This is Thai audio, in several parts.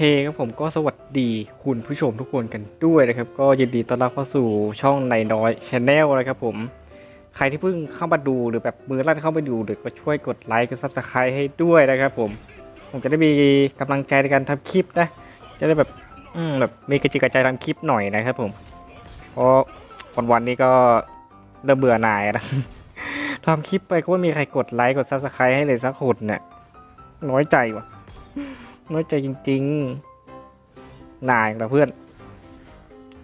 เคครับผมก็สวัสดีคุณผู้ชมทุกคนกันด้วยนะครับ ก็ยินดีต้อนรับเข้าสู่ช่องในน้อยชาแนลนะครับผมใครที่เพิ่งเข้ามาดูหรือแบบมือลั่นเข้ามาดูหรือก็ช่วยกดไลค์กดซับสไครต์ให้ด้วยนะครับผมผมจะได้มีกำลังใจในการทำคลิปนะ จะได้แบบอืมแบบมีกระจิกกระใจทำคลิปหน่อยนะครับผมเพราะวันวันนี้ก็เริ่มเบื่อหน่ายนะทำคลิปไปก็ไม่มีใครกดไลค์กดซับสไครต์ให้เลยสักคนเนี่ยน้อยใจว่ะ น้อยใจจริงๆนายกับเพื่อน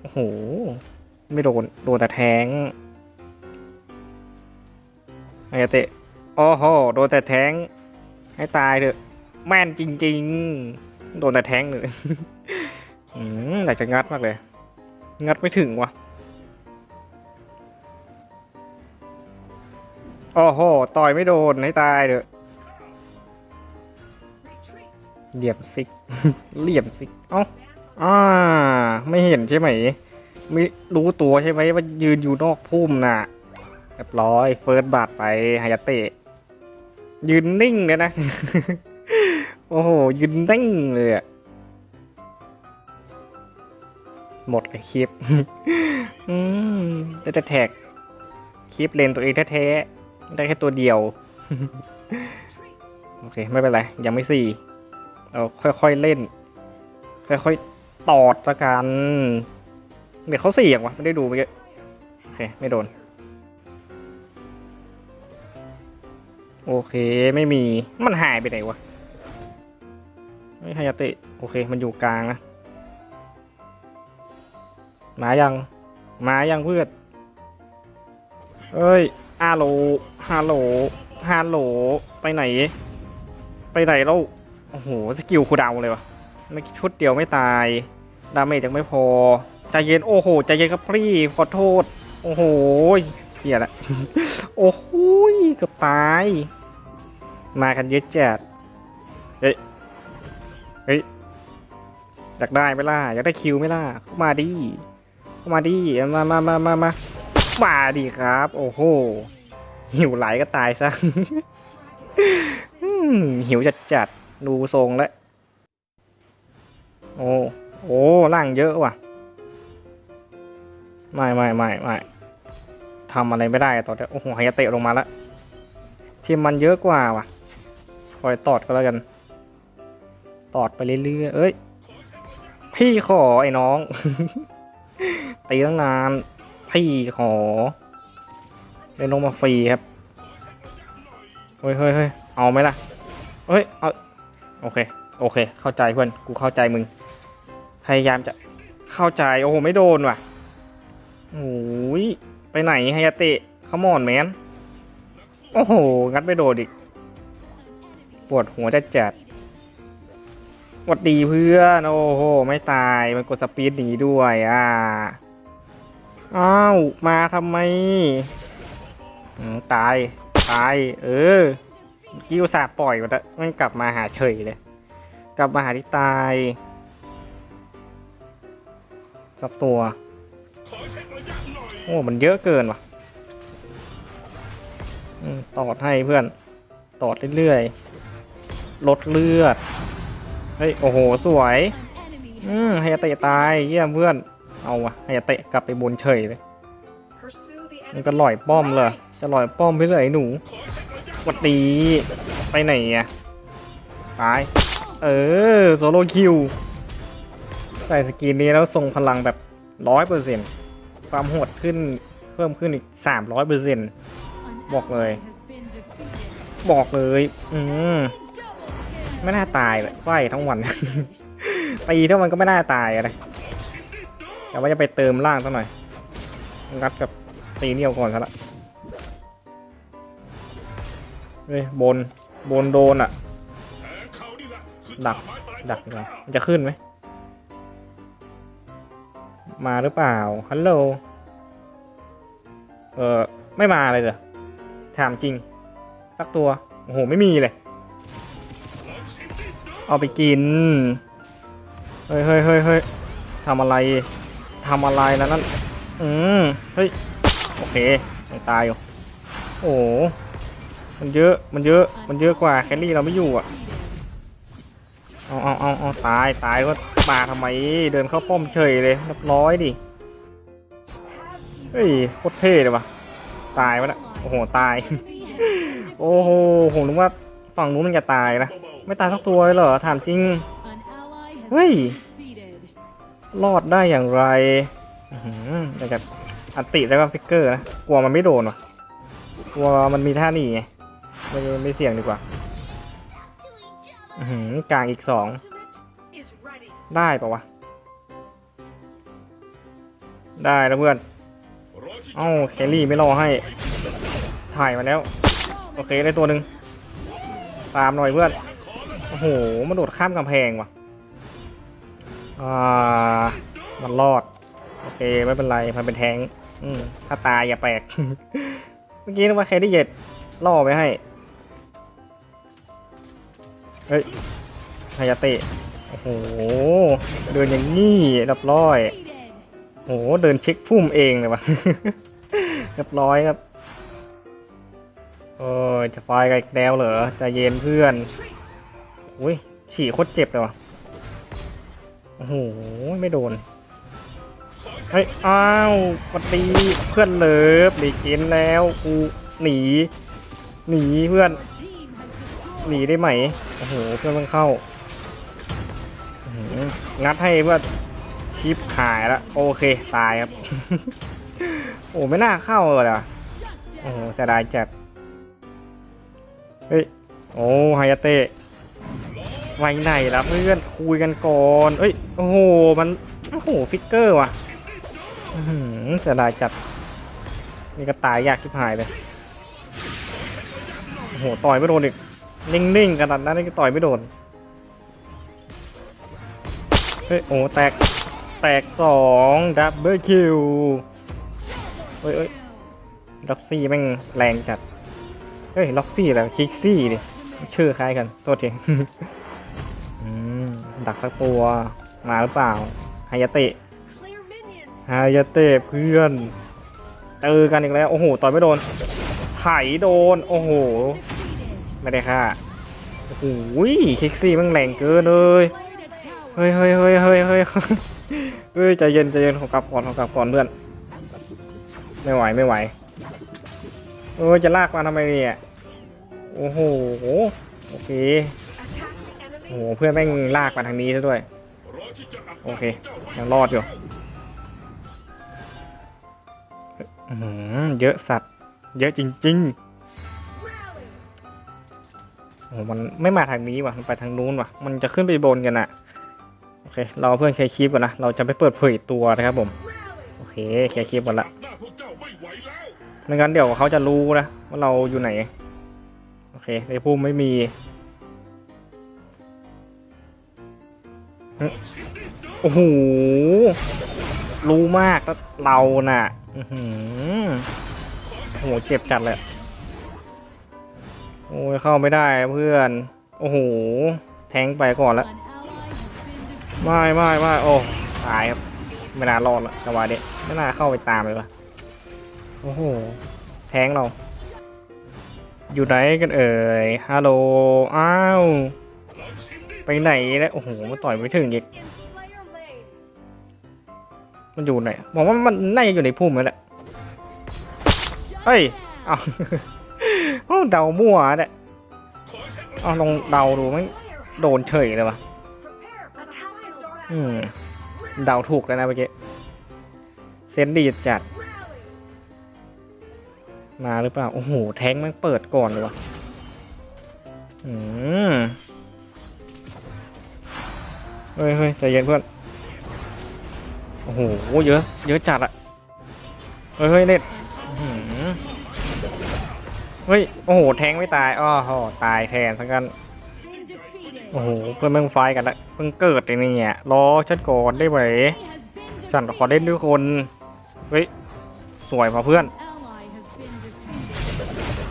โอ้โห ไม่โดน โดนแต่แทงไอ้เตะโอ้โห โดนแต่แทง ให้ตายเถอะ แม่นจริง ๆ โดนแต่แทงเลยอืมอยากจะงัดมากเลย งัดไม่ถึงว่ะโอ้โห ต่อยไม่โดนให้ตายเถอะ เหลี่ยมซิก เหลี่ยมซิก เอ้าอ่า ไม่เห็นใช่ไหม ไม่รู้ตัวใช่ไหมว่ายืนอยู่นอกพุ่มน่ะเรียบร้อยเฟิร์สบาทไปฮายาเตะ ยืนนิ่งเลยนะ โอ้โห ยืนนิ่งเลยอะหมดเลยคลิป อืมได้แต่แท็ก คลิปเลนตัวเองแท้ๆ ได้แค่ตัวเดียว โอเค ไม่เป็นไร ยังไม่สี่ เราค่อยๆเล่น ค่อยๆตอดละกันเดี๋ยวเขาเสี่ยงวะไม่ได้ดูไปเยอะโอเคไม่โดน โอเคไม่มีมันหายไปไหนวะไม่ฮายาเตะโอเคมันอยู่กลางนะมายังมายังเพื่อนเอ้ยฮัลโหลฮัลโหลฮัลโหลไปไหน ไปไหนแล้ว โอ้โห สกิลคูดาวเลยวะไม่ชุดเดียวไม่ตาย ดาเมจยังไม่พอ ใจเย็น โอ้โห ใจเย็นครับพี่ ขอโทษ โอ้โหเฮียละ โอ้โหเกือบตาย มากันเยอะจัดเฮ้ย เฮ้ย อยากได้ไหมล่ะ อยากได้คิวไหมล่ะเข้ามาดิเข้ามาดิ มามามามามามาดิครับ โอ้โห หิวไหลก็ตายซะหิวจัดจัด ดูทรงแล้ว โอ้โอ้ร่างเยอะว่ะ ไม่ไม่ไม่ไม่ทำอะไรไม่ได้ต่อนนี้โอ้โหไฮยเตะลงมาแล้ว ทีมมันเยอะกว่าว่ะ คอยตอดก็แล้วกัน ตอดไปเรื่อยๆ เอ้ย พี่ขอไอ้น้องตีตั้งนาน พี่ขอเล่นลงมาฟรีครับ เฮ้ยเฮ้ยเฮ้ยเอาไหมล่ะ เฮ้ย เอา โอเค โอเค เข้าใจเพื่อน กูเข้าใจมึง พยายามจะเข้าใจ โอ้โห ไม่โดนว่ะโอ้ย ไปไหนไฮยาเตะขมอนแมน โอ้โห งัดไม่โดนอีก ปวดหัวจัดจัดหวัดดีเพื่อน โอ้โห ไม่ตาย มันกดสปีดหนีด้วยอ่าอ้าว มาทำไม ตาย ตาย เออ กิ้วสาห์ปล่อยมันมันกลับมาหาเฉยเลย กลับมาหาที่ตายสักตัว โอ้ มันเยอะเกินว่ะตอดให้เพื่อน ตอดเรื่อยๆ ลดเลือด เฮ้ย โอ้โห สวย อืมให้เตะตาย เยี่ยมเพื่อน เอาวะให้เตะกลับไปบนเฉยเลยมันก็ลอยป้อมเลย จะลอยป้อมไปเลยไอ้หนู วัดดีไปไหนอะตาย เออโซโลคิว ใส่สกินนี้แล้วทรงพลังแบบร้อยเปอร์เซ็นต์ความโหดขึ้นเพิ่มขึ้นอีกสามร้อยเปอร์เซ็นต์บอกเลย บอกเลย อืมไม่น่าตายเลยไฟทั้งวันตีเท่ามันก็ไม่น่าตายอะไรแต่ว่าจะไปเติมล่างสักหน่อยงัดกับตีเนี่ยวก่อนซะละ เฮ้ยบนบนโดนอะ ดักดักดีกว่ามันจะขึ้นไหม มาหรือเปล่า ฮัลโหล เออไม่มาเลยเหรอถามจริง สักตัว โอ้โห ไม่มีเลย เอาไปกิน เฮ้ยเฮ้ยเฮ้ยเฮ้ยทำอะไรทำอะไรแล้วนั่น อืม เฮ้ย โอเคยังตายอยู่ โอ้ มันเยอะ มันเยอะ มันเยอะกว่าแคลรี่เราไม่อยู่อะ เอาเอาเอาเอาตายตายก็มาทำไม เดินเข้าป้อมเฉยเลยเรียบร้อยดิ เฮ้ยโคตรเท่เลยวะตายวะนะโอ้โห ตาย โอ้โห ผมนึกว่าฝั่งนู้นมันจะตายนะ ไม่ตายสักตัวเลยเหรอ ถามจริง เฮ้ย รอดได้อย่างไรอื้อแต่จะอัติแล้วก็ฟิกเกอร์นะ กลัวมันไม่โดนวะกลัวมันมีท่าหนีไง ไม่ไม่เสี่ยงดีกว่าหือกลางอีกสอง ได้ปะวะ ได้แล้วเพื่อนเอ้าแคลรี่ไม่รอให้ ถ่ายมาแล้ว โอเคได้ตัวหนึ่งตามหน่อยเพื่อน โอ้โหมันโดดข้ามกำแพงว่ะ อ่า มันรอด โอเค ไม่เป็นไร มันเป็นแทง อืมถ้าตายอย่าแปลก เมื่อกี้นึกว่าแคลรี่เย็ดล่อไปให้ เฮ้ยฮายาเตะ โอ้โห เดินอย่างนี้เรียบร้อย โอ้โห เดินเช็คพุ่มเองเลยวะเรียบร้อยครับโอ้ยจะไฟกันอีกแล้วเหรอจะเย็นเพื่อน อุ้ย ฉี่โคตรเจ็บเลยวะโอ้โห ไม่โดน เฮ้ย อ้าวปตีเพื่อนเลิฟหลีกเกนแล้วกูหนี หนีเพื่อน หนีได้ไหม อ้โหเพื่อนมันเข้าหืงัดให้เพื่อนชิปหายแล้วโอเคตายครับ โอ้ไม่น่าเข้าเลยอะโอ้โหจะได้จัดเฮ้ยโอ้ไฮยาเตะไว้ไหนล่ะเพื่อนคุยกันก่อนเอ้ยโอ้โหมันโอ้โหฟิกเกอร์ว่ะจะได้จัดนี่ก็ตายยากชิบหายเลยโอ้โหต่อยไม่โดนอีก นิ่งๆขนาดนั้นนี่ก็ต่อยไม่โดน เฮ้ย โอ้แตก แตกสองดับเบิลคิวเฮ้ยเฮ้ยล็อกซี่แม่งแรงจัด เฮ้ย ล็อกซี่แล้วคิกซี่ดิชื่อคล้ายกันโทษทีดักสักตัวมาหรือเปล่าไฮยาเตะ Clear minions. ไฮยาเตะเพื่อนเจอกันอีกแล้ว โอ้โห ต่อยไม่โดนไถโดน โอ้โห ไม่ได้ค่ะโอ้โหคิกซี่ม่งแรงเกินเลยเฮ้ยเฮ้ยเฮ้ยเฮ้ยเฮ้ยเฮ้ยใจเย็นใจเย็นของกลับก่อนของกลับก่อนเพื่อนไม่ไหวไม่ไหวเออจะลากมาทำไมเนี่ยโอ้โหโอเคโอ้โหเพื่อนแม่งลากมาทางนี้ซะด้วยโอเคยังรอดอยู่เยอะสัตว์ เยอะจริง ๆ มันไม่มาทางนี้ว่ะ มันไปทางนู้นว่ะ มันจะขึ้นไปบนกันอะโอเค เราเพื่อนเคลียร์คลิปก่อนนะ เราจะไปเปิดเผยตัวนะครับผม โอเค เคลียร์คลิปก่อนละไม่งั้นเดี๋ยวเขาจะรู้นะว่าเราอยู่ไหน โอเค ในภูมิไม่มีโอ้โห รู้มากแล้วเราน่ะโอ้โห เจ็บจัดเลย โอ้ยเข้าไม่ได้เพื่อน โอ้โห แทงไปก่อนละไม่ไม่ไม่โอ้ตายครับไม่น่ารอดละจังหวะนี้ไม่น่าเข้าไปตามเลยวะโอ้โห แทงเรา อยู่ไหนกันเอ่ย ฮัลโหล อ้าว ไปไหนแล้ว โอ้โห มันต่อยไม่ถึงอีก มันอยู่ไหนบอกว่ามันน่าจะอยู่ในพุ่มนั่นแหละ เฮ้ย เอา เอาเดามั่วเนี่ยเอาลองเดาดูมันโดนเฉยเลยวะอืมเดาถูกแล้วนะเมื่อกี้เซนดีจัด มาหรือเปล่า โอ้โห แทงมันเปิดก่อนเลยวะอืมเฮ้ยเฮ้ยใจเย็นเพื่อน โอ้โห เยอะ เยอะจัดอะเฮ้ยเฮ้ยเน็ต เฮ้ย โอ้โห แทงค์ไม่ตายอ้อโหตายแทนสักกัน โอ้โห เพื่อนแม่งไฟท์กันละเพิ่งเกิดเองเนี่ยรอฉันก่อนได้ไหมฉันขอเล่นด้วยคน เฮ้ย สวยมาเพื่อน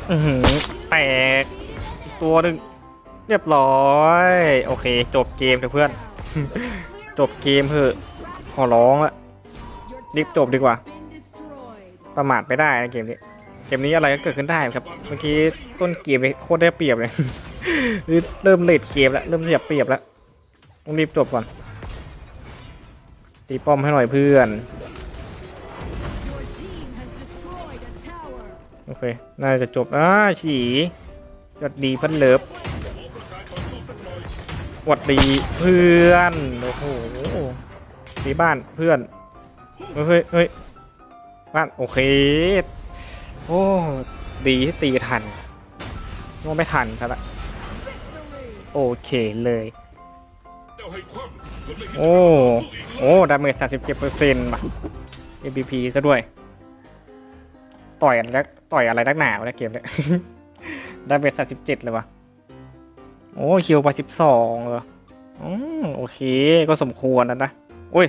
อือหือแตกอีกตัวหนึ่งเรียบร้อย โอเค จบเกมเถอะเพื่อน จบเกมเถอะ ขอร้องละรีบจบดีกว่า ประมาทไม่ได้นะเกมนี้เก มนี้อะไรก็เกิดขึ้นได้ครับเมื่อกี้ต้นเกมเลยโคตรได้เปรียบเลยเริ่มเลดเกมแล้วเริ่มเสียเปรียบแล้วต้องรีบจบก่อนตีป้อมให้หน่อยเพื่อนโอเคน่าจะจบอ่าฉียอดดีเพันเลิฟหวัดดีเพื่อนโอ้โหตีบ้านเพื่อนเฮ้ยเฮ้ยบ้านโอเค โอ้ ดีที่ตีทันงงไม่ทันซะละโอเคเลยเจ้าให้คว่ำจนไม่คิดโอ้จะสู้อีกโอ้ ดาเมจ37เปอร์เซ็นต์ป่ะ MVP ซะด้วย ต่อยอะไรนักต่อยอะไรนักหนาวะเนะเกมเนี้ย ดาเมจ37เลยว่ะโอ้คิวไป12เหรออืมโอเค ก็สมควรนะนะโอ้ย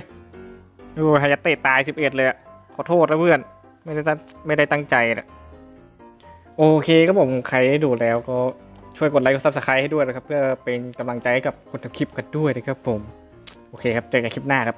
ดูไฮยาเตะตาย11เลยอะขอโทษนะเพื่อน ไม่ได้ตั้งไม่ได้ตั้งใจนะโอเคก็ผมใครได้ดูแล้วก็ช่วยกดไลค์กดซับสไครต์ให้ด้วยนะครับ เพื่อเป็นกำลังใจให้กับคนทำคลิปกันด้วยนะครับผม โอเคครับ เจอกันคลิปหน้าครับ